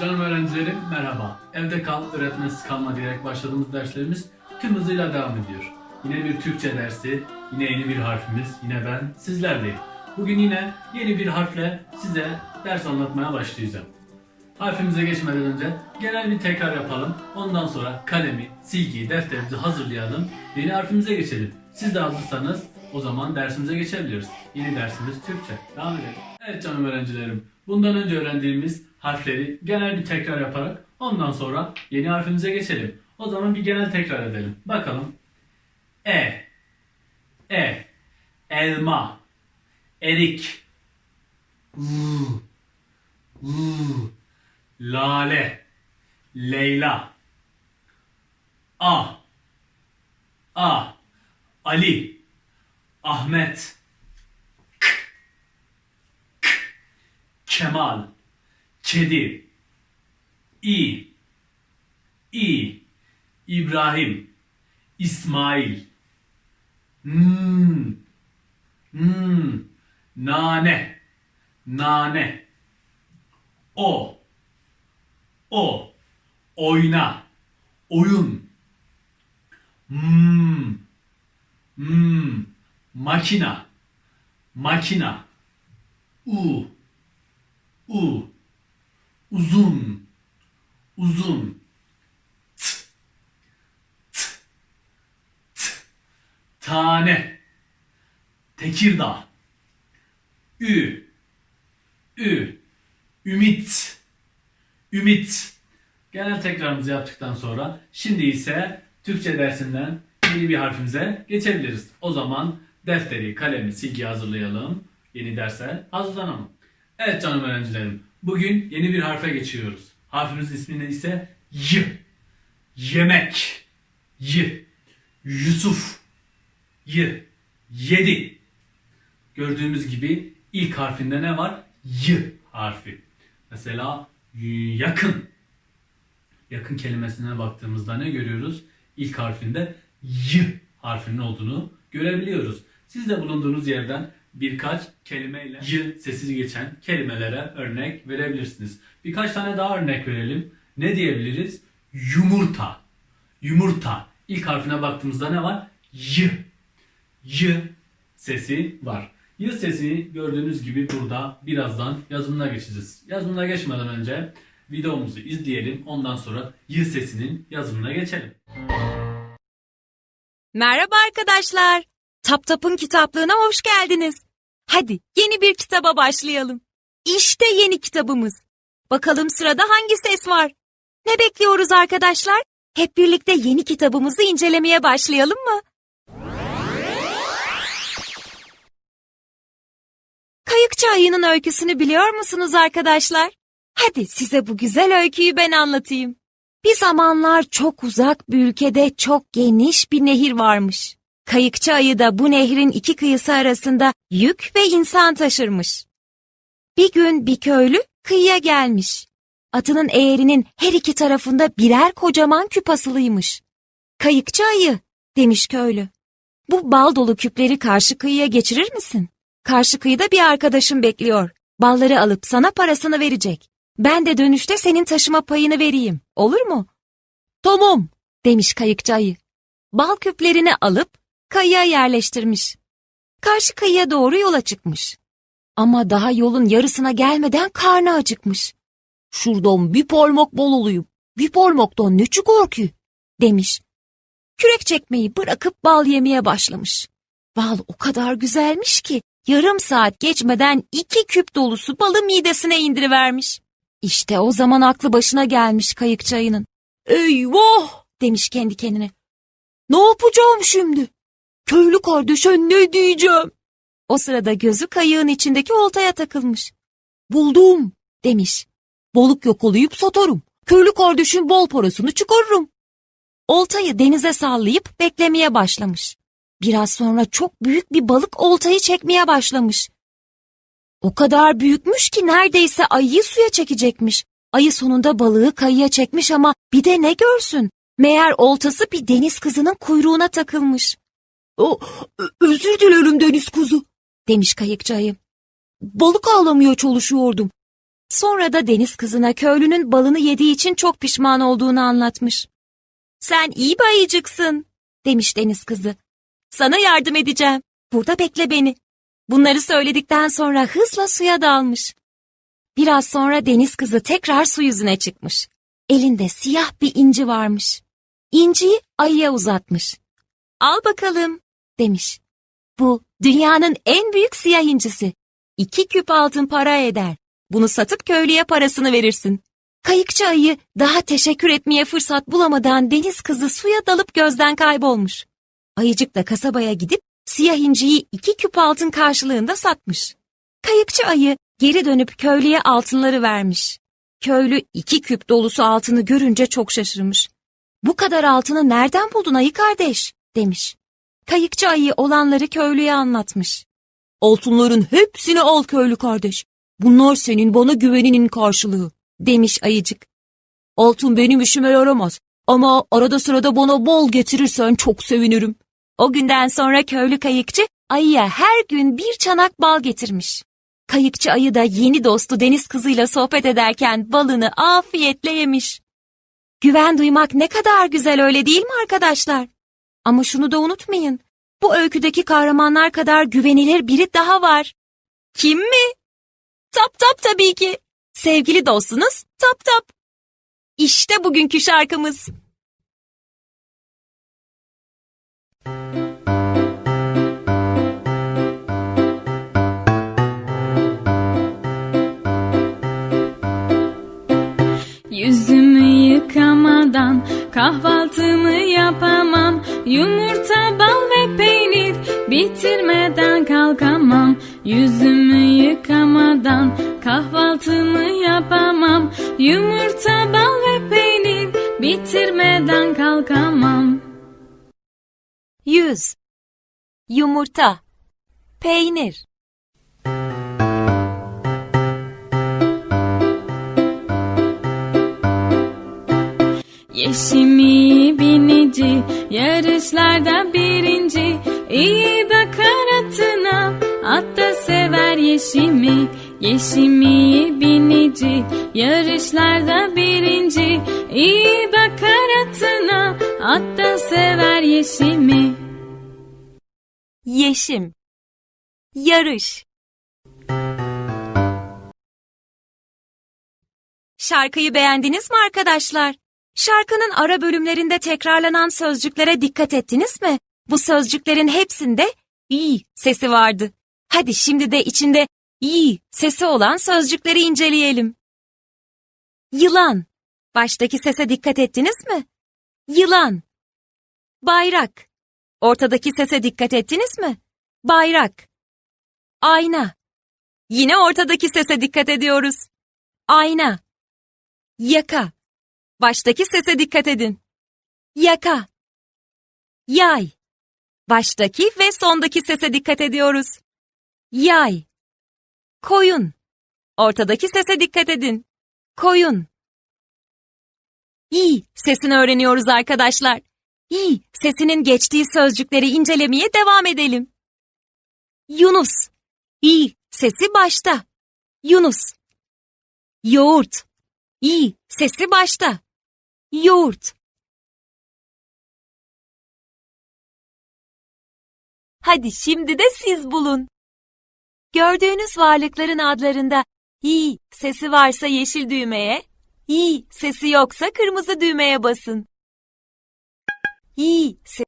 Canım öğrencilerim merhaba. Evde kal, öğretmensiz kalma diyerek başladığımız derslerimiz tüm hızıyla devam ediyor. Yine bir Türkçe dersi, yine yeni bir harfimiz, yine ben sizlerleyim. Bugün yine yeni bir harfle size ders anlatmaya başlayacağım. Harfimize geçmeden önce genel bir tekrar yapalım. Ondan sonra kalemi, silgiyi, defterimizi hazırlayalım. Yeni harfimize geçelim. Siz de hazırsanız o zaman dersimize geçebiliriz. Yeni dersimiz Türkçe. Devam edelim. Evet canım öğrencilerim. Bundan önce öğrendiğimiz harfleri genel bir tekrar yaparak ondan sonra yeni harfimize geçelim. O zaman bir genel tekrar edelim. Bakalım. E. E. Elma. Erik. Uuu. Uuu. Lale. Leyla. A. A. Ali. Ahmet. Kemal. Kedi. İ. İ. İbrahim. İsmail. Hmm. Hmm. Nane. Nane. O. O. Oyna. Oyun. Hmm. Hmm. Makina. Makina. U. U. Uzun. Uzun. T. T. T. Tane. Tekirdağ. Ü. Ü. Ümit. Ümit. Genel tekrarımızı yaptıktan sonra şimdi ise Türkçe dersinden yeni bir harfimize geçebiliriz. O zaman defteri, kalemi, silgi hazırlayalım. Yeni derse hazırlanalım. Evet canım öğrencilerim. Bugün yeni bir harfe geçiyoruz. Harfimizin ismi ne ise Y. Yemek. Y. Yusuf. Y. Yedi. Gördüğümüz gibi ilk harfinde ne var? Y harfi. Mesela yakın. Yakın kelimesine baktığımızda ne görüyoruz? İlk harfinde Y harfinin olduğunu görebiliyoruz. Siz de bulunduğunuz yerden birkaç kelimeyle Y sesi geçen kelimelere örnek verebilirsiniz. Birkaç tane daha örnek verelim. Ne diyebiliriz? Yumurta. Yumurta. İlk harfine baktığımızda ne var? Y. Y sesi var. Y sesini gördüğünüz gibi burada birazdan yazımına geçeceğiz. Yazımına geçmeden önce videomuzu izleyelim. Ondan sonra Y sesinin yazımına geçelim. Merhaba arkadaşlar. Tap Tap'ın kitaplığına hoş geldiniz. Hadi yeni bir kitaba başlayalım. İşte yeni kitabımız. Bakalım sırada hangi ses var? Ne bekliyoruz arkadaşlar? Hep birlikte yeni kitabımızı incelemeye başlayalım mı? Kayıkçı Ayı'nın öyküsünü biliyor musunuz arkadaşlar? Hadi size bu güzel öyküyü ben anlatayım. Bir zamanlar çok uzak bir ülkede çok geniş bir nehir varmış. Kayıkçı ayı da bu nehrin iki kıyısı arasında yük ve insan taşırmış. Bir gün bir köylü kıyıya gelmiş. Atının eğerinin her iki tarafında birer kocaman küp asılıymış. Kayıkçı ayı demiş köylü. Bu bal dolu küpleri karşı kıyıya geçirir misin? Karşı kıyıda bir arkadaşım bekliyor. Balları alıp sana parasını verecek. Ben de dönüşte senin taşıma payını vereyim. Olur mu? Tamam, demiş kayıkçı ayı. Bal küplerini alıp kayığa yerleştirmiş. Karşı kıyıya doğru yola çıkmış. Ama daha yolun yarısına gelmeden karnı acıkmış. Şuradan bir parmak bal olayım. Bir parmaktan ne ki? demiş. Kürek çekmeyi bırakıp bal yemeye başlamış. Bal o kadar güzelmiş ki yarım saat geçmeden iki küp dolusu balı midesine indirivermiş. İşte o zaman aklı başına gelmiş kayıkçı ayının. Eyvah demiş kendi kendine. Ne yapacağım şimdi? Köylü kardeşe ne diyeceğim? O sırada gözü kayığın içindeki oltaya takılmış. Buldum demiş. Balık yakalayıp satarım. Köylü kardeşin bal parasını çıkarırım. Oltayı denize sallayıp beklemeye başlamış. Biraz sonra çok büyük bir balık oltayı çekmeye başlamış. O kadar büyükmüş ki neredeyse ayıyı suya çekecekmiş. Ayı sonunda balığı kayıya çekmiş ama bir de ne görsün? Meğer oltası bir deniz kızının kuyruğuna takılmış. O, özür dilerim deniz kuzu, demiş kayıkçı ayı. Balık avlamaya çalışıyordum. Sonra da deniz kızına köylünün balını yediği için çok pişman olduğunu anlatmış. Sen iyi bir ayıcıksın, demiş deniz kızı. Sana yardım edeceğim. Burada bekle beni. Bunları söyledikten sonra hızla suya dalmış. Biraz sonra deniz kızı tekrar su yüzüne çıkmış. Elinde siyah bir inci varmış. İnciyi ayıya uzatmış. Al bakalım, demiş. Bu dünyanın en büyük siyah incisi. İki küp altın para eder. Bunu satıp köylüye parasını verirsin. Kayıkçı ayı daha teşekkür etmeye fırsat bulamadan deniz kızı suya dalıp gözden kaybolmuş. Ayıcık da kasabaya gidip siyah inciyi iki küp altın karşılığında satmış. Kayıkçı ayı geri dönüp köylüye altınları vermiş. Köylü iki küp dolusu altını görünce çok şaşırmış. Bu kadar altını nereden buldun ayı kardeş? demiş. Kayıkçı ayı olanları köylüye anlatmış. Altınların hepsini al köylü kardeş. Bunlar senin bana güveninin karşılığı, demiş ayıcık. Altın benim işime yaramaz ama arada sırada bana bol getirirsen çok sevinirim. O günden sonra köylü kayıkçı ayıya her gün bir çanak bal getirmiş. Kayıkçı ayı da yeni dostu deniz kızıyla sohbet ederken balını afiyetle yemiş. Güven duymak ne kadar güzel öyle değil mi arkadaşlar? Ama şunu da unutmayın. Bu öyküdeki kahramanlar kadar güvenilir biri daha var. Kim mi? Tap tap tabii ki. Sevgili dostunuz Tap Tap. İşte bugünkü şarkımız. Yıkamadan kahvaltımı yapamam Yumurta, bal ve peynir bitirmeden kalkamam Yüzümü yıkamadan kahvaltımı yapamam Yumurta, bal ve peynir bitirmeden kalkamam Yüz. Yumurta. Peynir. Yeşimi binici, yarışlarda birinci. İyi bakar atına, at da sever yeşimi. Yeşimi binici, yarışlarda birinci. İyi bakar atına, at da sever yeşimi. Yeşim. Yarış. Şarkıyı beğendiniz mi arkadaşlar? Şarkının ara bölümlerinde tekrarlanan sözcüklere dikkat ettiniz mi? Bu sözcüklerin hepsinde i sesi vardı. Hadi şimdi de içinde i sesi olan sözcükleri inceleyelim. Yılan. Baştaki sese dikkat ettiniz mi? Yılan. Bayrak. Ortadaki sese dikkat ettiniz mi? Bayrak. Ayna. Yine ortadaki sese dikkat ediyoruz. Ayna. Yaka. Baştaki sese dikkat edin. Yaka. Yay. Baştaki ve sondaki sese dikkat ediyoruz. Yay. Koyun. Ortadaki sese dikkat edin. Koyun. İ sesini öğreniyoruz arkadaşlar. İ sesinin geçtiği sözcükleri incelemeye devam edelim. Yunus. İ sesi başta. Yunus. Yoğurt. İ sesi başta. Yoğurt. Hadi şimdi de siz bulun. Gördüğünüz varlıkların adlarında i sesi varsa yeşil düğmeye, i sesi yoksa kırmızı düğmeye basın. İ se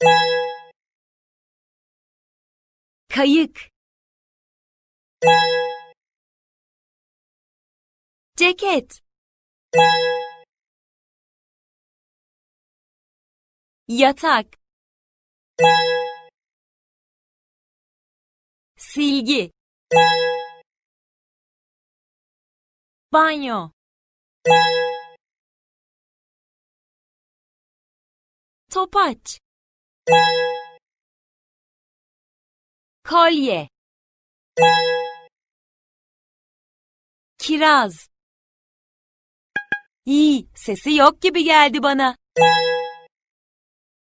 Kayık Ceket Yatak. Silgi. Banyo. Topaç. Kolye. Kiraz. İyi, sesi yok gibi geldi bana.